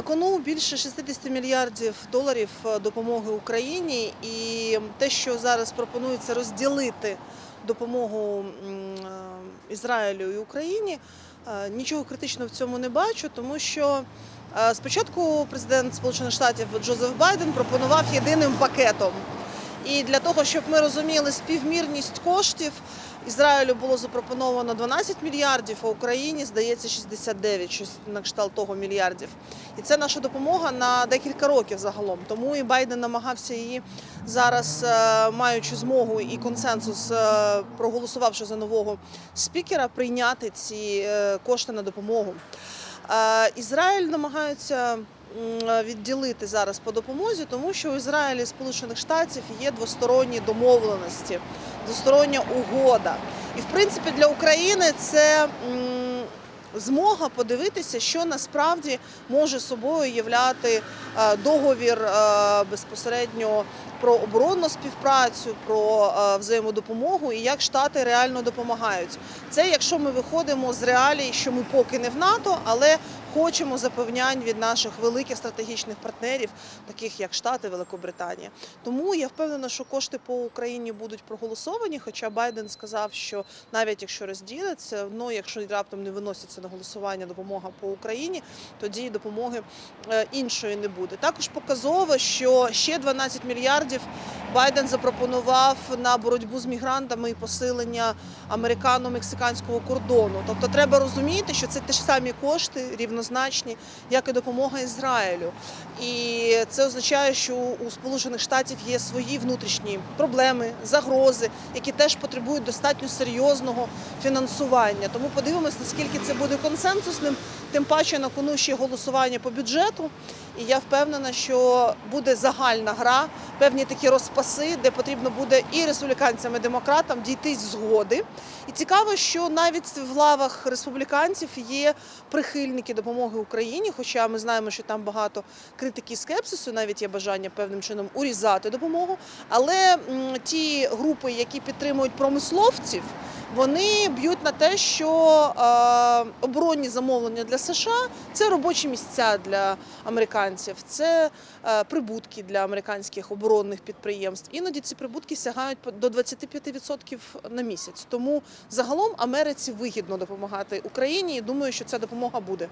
На кону більше 60 мільярдів доларів е, допомоги Україні, і те, що зараз пропонується розділити допомогу е, Ізраїлю і Україні, е, нічого критичного в цьому не бачу, тому що спочатку президент Сполучених Штатів Джозеф Байден пропонував єдиним пакетом. І для того, щоб ми розуміли співмірність коштів, Ізраїлю було запропоновано 12 мільярдів, а Україні здається 69, щось на кшталт того мільярдів. І це наша допомога на декілька років загалом. Тому і Байден намагався її зараз, е, маючи змогу і консенсус, е, проголосувавши за нового спікера, прийняти ці е, кошти на допомогу. Е, Ізраїль намагаються відділити зараз по допомозі, тому що у Ізраїлі Сполучених Штатів є двосторонні домовленості, двостороння угода. І в принципі для України це змога подивитися, що насправді може собою являти е, договір е, безпосередньо про оборонну співпрацю, про е, взаємодопомогу і як штати реально допомагають. Це якщо ми виходимо з реалій, що ми поки не в НАТО, але хочемо запевнянь від наших великих стратегічних партнерів, таких як Штати, Великобританія. Тому я впевнена, що кошти по Україні будуть проголосовані. Хоча Байден сказав, що навіть якщо розділяться, ну якщо раптом не виноситься на голосування допомога по Україні, тоді допомоги е, іншої не буде. Також показово, що ще 12 мільярдів Байден запропонував на боротьбу з мігрантами і посилення американо-мексиканського кордону. Тобто треба розуміти, що це ті ж самі кошти рівнозначні, як і допомога Ізраїлю. І це означає, що у Сполучених Штатів є свої внутрішні проблеми, загрози, які теж потребують достатньо серйозного фінансування. Тому подивимось, наскільки це буде консенсусним. Тим паче на кону ще голосування по бюджету. І я впевнена, що буде загальна гра, певні такі розпаси, де потрібно буде і республіканцям, і демократам дійти згоди. І цікаво, що навіть в лавах республіканців є прихильники допомоги Україні, хоча ми знаємо, що там багато критики і скепсису, навіть є бажання певним чином урізати допомогу. Але ті групи, які підтримують промисловців, вони б'ють на те, що оборонні замовлення для США це робочі місця для американців, це прибутки для американських оборонних підприємств. Іноді ці прибутки сягають до 25% на місяць. Тому загалом Америці вигідно допомагати Україні і думаю, що ця допомога буде.